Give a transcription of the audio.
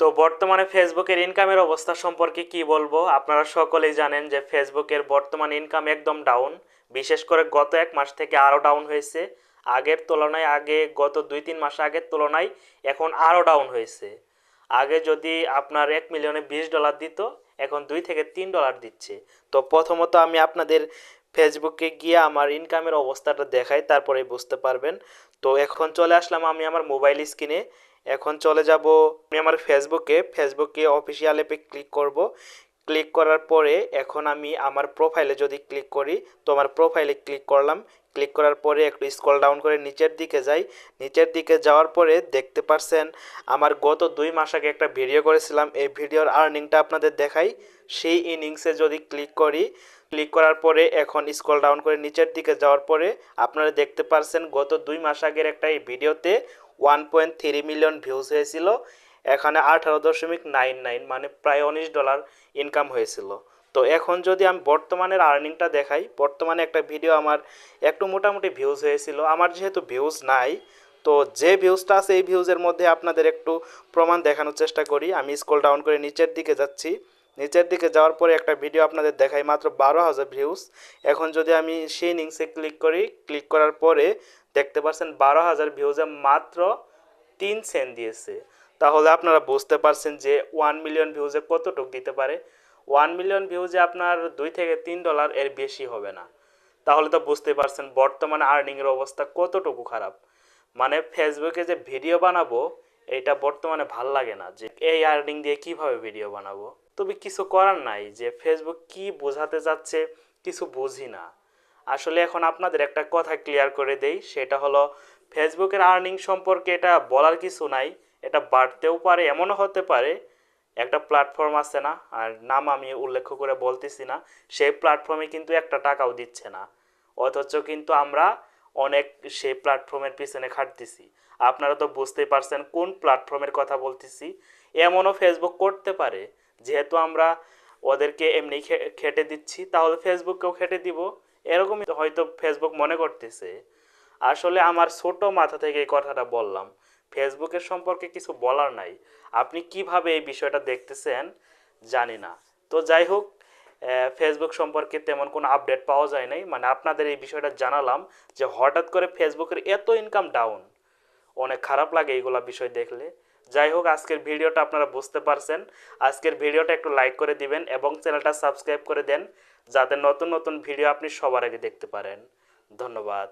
তো বর্তমানে ফেসবুকের ইনকামের অবস্থা সম্পর্কে কি বলব? আপনারা সকলেই জানেন যে ফেসবুকের বর্তমান ইনকাম একদম ডাউন বিশেষ করে গত এক মাস থেকে আরও ডাউন হয়েছে। আগের তুলনায় আগে গত দুই তিন মাস আগের তুলনায় এখন আরও ডাউন হয়েছে। আগে যদি আপনার এক মিলিয়নে বিশ ডলার দিত, এখন দুই থেকে তিন ডলার দিচ্ছে। তো প্রথমত আমি আপনাদের ফেসবুকে গিয়ে আমার ইনকামের অবস্থাটা দেখাই তারপরে বুঝতে পারবেন। তো এখন চলে আসলাম আমি আমার মোবাইল স্ক্রিনে এখন চলে যাব আমি আমার ফেসবুকে। ফেসবুকে অফিসিয়াল অ্যাপে ক্লিক করব। ক্লিক করার পরে এখন আমি আমার প্রোফাইলে যদি ক্লিক করি, তো আমার প্রোফাইলে ক্লিক করলাম। ক্লিক করার পরে একটু স্ক্রল ডাউন করে নিচের দিকে যাই। নিচের দিকে যাওয়ার পরে দেখতে পারছেন, আমার গত দুই মাস আগে একটা ভিডিও করেছিলাম। এই ভিডিওর আর্নিংটা আপনাদের দেখাই। সেই ইনিংসে যদি ক্লিক করি ক্লিক করার পরে এখন স্ক্রল ডাউন করে নিচের দিকে যাওয়ার পরে আপনারা দেখতে পারছেন গত দুই মাস আগের একটা এই ভিডিওতে one point three million views হয়েছিল। এখানে আঠারো দশমিক নাইন নাইন মানে প্রায় উনিশ ডলার ইনকাম হয়েছিল। তো এখন যদি আমি বর্তমানের আর্নিংটা দেখাই, বর্তমানে একটা ভিডিও আমার একটু মোটামুটি ভিউজ হয়েছিল। আমার যেহেতু ভিউজ নাই, তো যে ভিউজটা আছে এই ভিউজের মধ্যে আপনাদের একটু প্রমাণ দেখানোর চেষ্টা করি। আমি স্ক্রল ডাউন করে নিচের দিকে যাচ্ছি। নিচের দিকে যাওয়ার পরে একটা ভিডিও আপনাদের দেখাই, মাত্র বারো হাজার ভিউজ এখন যদি আমি সেই লিঙ্কসে ক্লিক করি ক্লিক করার পরে দেখতে পাচ্ছেন বারো হাজার ভিউজে মাত্র তিন সেন্ট দিয়েছে। তাহলে আপনারা বুঝতে পারছেন যে ওয়ান মিলিয়ন ভিউজে কতটুকু দিতে পারে। ওয়ান মিলিয়ন ভিউজে আপনার দুই থেকে তিন ডলার এর বেশি হবে না। তাহলে তো বুঝতে পারছেন বর্তমানে আর্নিংয়ের অবস্থা কতটুকু খারাপ। মানে ফেসবুকে যে ভিডিও বানাবো, এটা বর্তমানে ভালো লাগে না। যে এই আর্নিং দিয়ে কীভাবে ভিডিও বানাবো? তবে কিছু করার নাই যে ফেসবুক কি বোঝাতে চাচ্ছে কিছু বুঝি না। আসলে এখন আপনাদের একটা কথা ক্লিয়ার করে দেই, সেটা হলো ফেসবুকের আর্নিং সম্পর্কে এটা বলার কিছু নাই, এটা বাড়তেও পারে, এমনও হতে পারে, একটা প্ল্যাটফর্ম আছে না, আর নাম আমি উল্লেখ করে বলতেছি না, সেই প্ল্যাটফর্মে কিন্তু একটা টাকাও দিচ্ছে না। অথচ কিন্তু আমরা অনেক সেই প্ল্যাটফর্মের পিছনে খাটতেছি। আপনারা তো বুঝতেই পারছেন কোন প্ল্যাটফর্মের কথা বলতেছি, এমনও ফেসবুক করতে পারে। যেহেতু আমরা ওদেরকে এমনি খেটে দিচ্ছি, তাহলে ফেসবুককেও খেটে দিব। এরকমই হয়তো ফেসবুক মনে করতেছে। আসলে আমার ছোট মাথা থেকে এই কথাটা বললাম। ফেসবুকের সম্পর্কে কিছু বলার নাই। আপনি কীভাবে এই বিষয়টা দেখতেছেন, জানি না। তো যাই হোক ফেসবুক সম্পর্কে তেমন কোনো আপডেট পাওয়া যায় নাই। মানে আপনাদের এই বিষয়টা জানালাম যে হঠাৎ করে ফেসবুকের এত ইনকাম ডাউন অনেক খারাপ লাগে এইগুলা বিষয় দেখলে। যাই হোক আজকের ভিডিওটা আপনারা বুঝতে পারছেন। আজকের ভিডিওটা একটু লাইক করে দিবেন এবং চ্যানেলটা সাবস্ক্রাইব করে দেন, যাতে নতুন নতুন ভিডিও আপনি সবার আগে দেখতে পারেন। ধন্যবাদ।